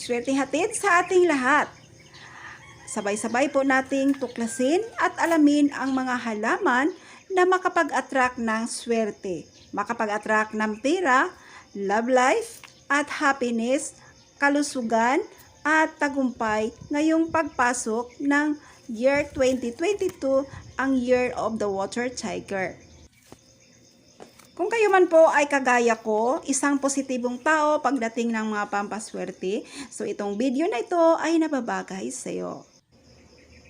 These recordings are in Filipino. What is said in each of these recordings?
Swerte hatid sa ating lahat. Sabay-sabay po nating tuklasin at alamin ang mga halaman na makapag-attract ng swerte, makapag-attract ng pera, love life, at happiness, kalusugan, at tagumpay ngayong pagpasok ng year 2022, ang Year of the Water Tiger. Kung kayo man po ay kagaya ko, isang positibong tao pagdating ng mga pampaswerte, so itong video na ito ay nababagay sa iyo.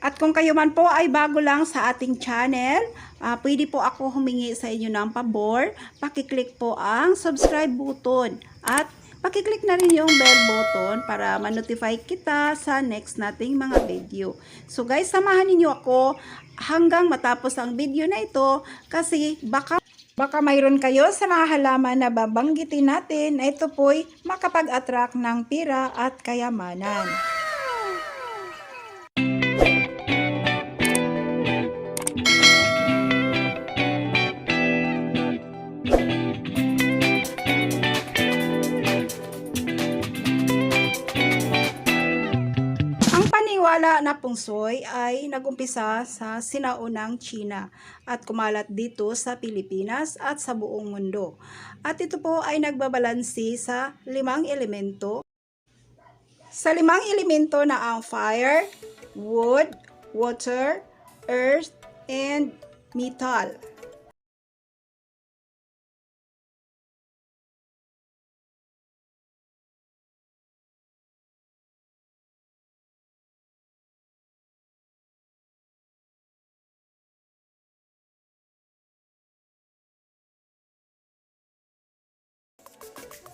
At kung kayo man po ay bago lang sa ating channel, ah, pwede po ako humingi sa inyo ng pabor. Pakiclick po ang subscribe button at pakiclick na rin yung bell button para ma-notify kita sa next nating mga video. So guys, samahan ninyo ako hanggang matapos ang video na ito kasi baka Baka mayroon kayo sa mga halaman na babanggitin natin na ito po'y makapag-attract ng pira at kayamanan. Na pungsoy ay nagumpisa sa sinaunang China at kumalat dito sa Pilipinas at sa buong mundo. At ito po ay nagbabalansi sa limang elemento. Sa limang elemento na ang fire, wood, water, earth, and metal.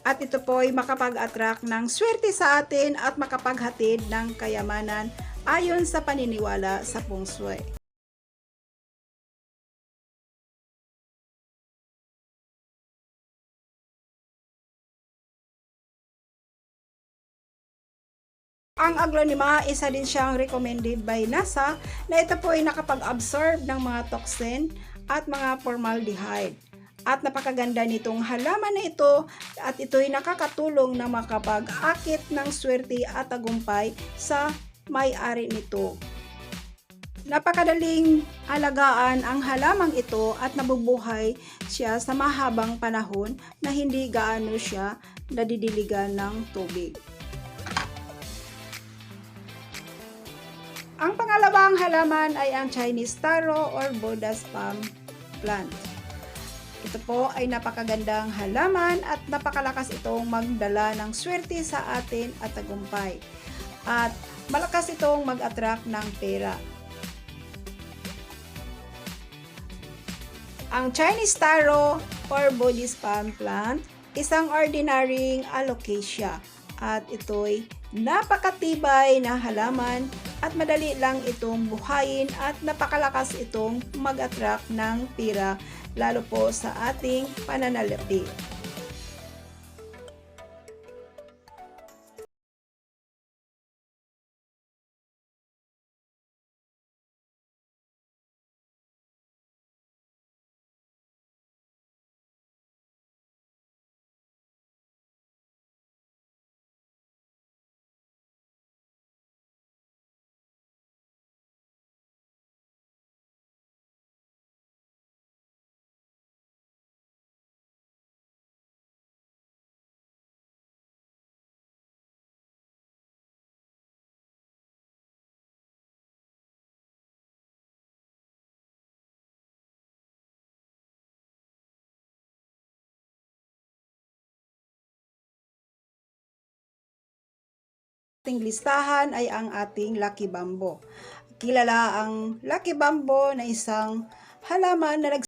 At ito po ay makapag-attract ng swerte sa atin at makapaghatid ng kayamanan ayon sa paniniwala sa feng shui. Ang aglonema, isa din siyang recommended by NASA na ito po ay nakapag-absorb ng mga toxin at mga formaldehyde. At napakaganda nitong halaman na ito at ito'y nakakatulong na makapag-akit ng swerte at tagumpay sa may-ari nito. Napakadaling alagaan ang halamang ito at nabubuhay siya sa mahabang panahon na hindi gaano siya nadidiligan ng tubig. Ang pangalawang halaman ay ang Chinese taro or Buddha's palm plant. Ito po ay napakagandang halaman at napakalakas itong magdala ng swerte sa atin at tagumpay. At malakas itong mag-attract ng pera. Ang Chinese taro or Buddhist palm plant, isang ordinaryong alocasia at ito'y napakatibay na halaman at madali lang itong buhayin at napakalakas itong mag-attract ng pira lalo po sa ating pananalapi. Ating listahan ay ang ating Lucky Bambo. Kilala ang Lucky Bambo na isang halaman na nag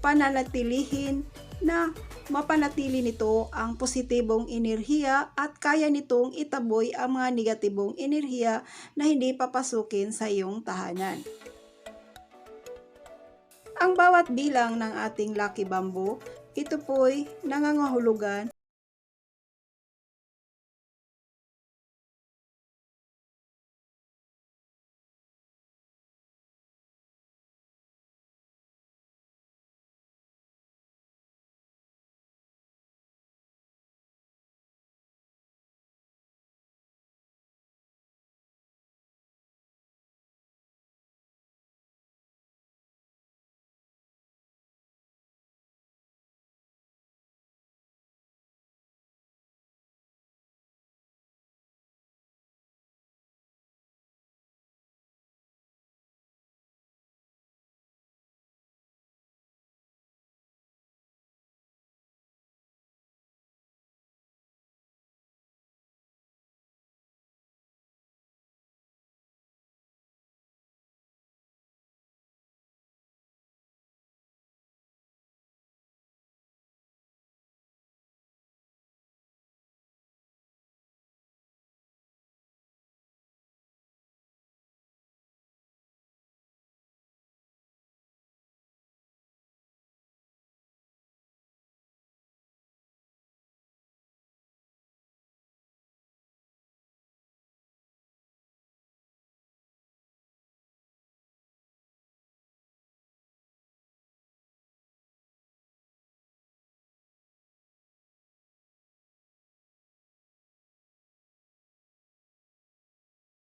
pananatilihin na mapanatili nito ang positibong enerhiya at kaya nitong itaboy ang mga negatibong enerhiya na hindi papasukin sa iyong tahanan. Ang bawat bilang ng ating Lucky Bamboo, ito po'y nangangahulugan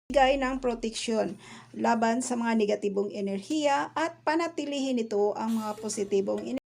bigay ng proteksyon laban sa mga negatibong enerhiya at panatilihin ito ang mga positibong enerhiya.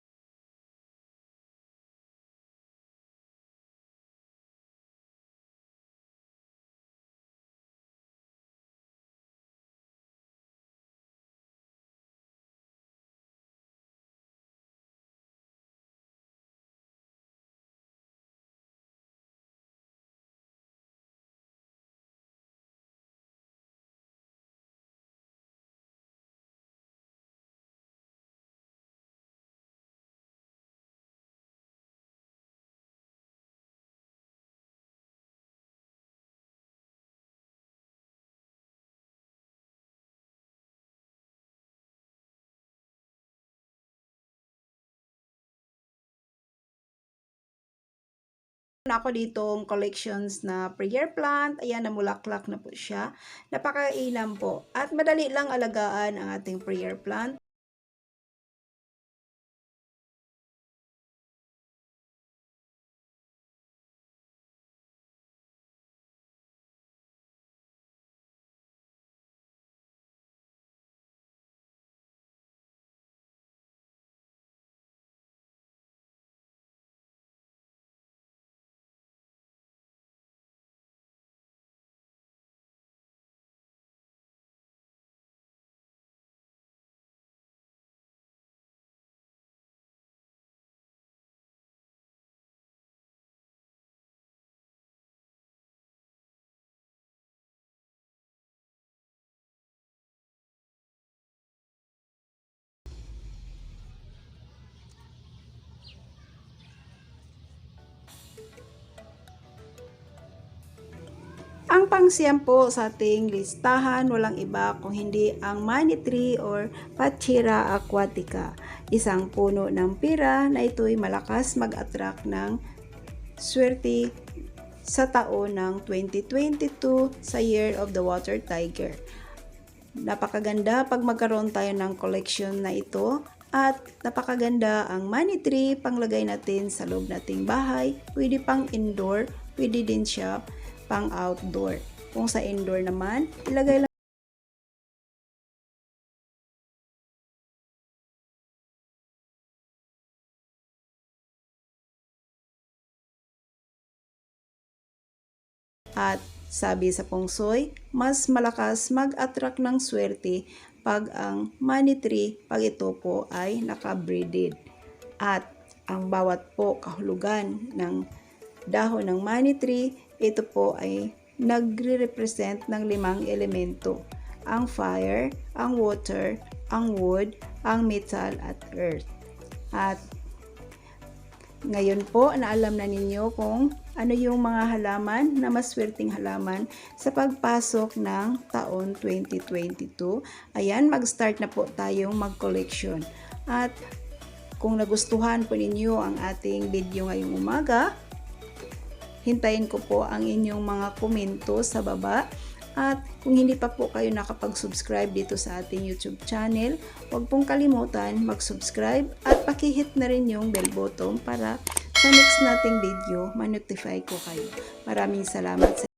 Na ako ditong collections na prayer plant. Ayan, namulaklak na po siya. Napakailam po. At madali lang alagaan ang ating prayer plant. Ang pangsiyam po sa ating listahan, walang iba kung hindi ang money tree or Pachira aquatica. Isang puno ng pira na ito'y malakas mag-attract ng swerte sa taon ng 2022 sa Year of the Water Tiger. Napakaganda pag magkaroon tayo ng collection na ito at napakaganda ang money tree panglagay natin sa loob nating bahay. Pwede pang indoor, pwede din siya pang outdoor. Kung sa indoor naman, ilagay lang At sabi sa pungsoy, mas malakas mag-attract ng swerte pag ang money tree pag ito po ay nakabreeded. At ang bawat po kahulugan ng dahon ng money tree, ito po ay nagre-represent ng limang elemento. Ang fire, ang water, ang wood, ang metal at earth. At ngayon po, naalam na ninyo kung ano yung mga halaman na maswerteng halaman sa pagpasok ng taon 2022. Ayan, mag-start na po tayong mag-collection. At kung nagustuhan po ninyo ang ating video ngayong umaga, hintayin ko po ang inyong mga komento sa baba. At kung hindi pa po kayo nakapag-subscribe dito sa ating YouTube channel, huwag pong kalimutan mag-subscribe at pakihit na rin yung bell button para sa next nating video, ma-notify ko kayo. Maraming salamat sa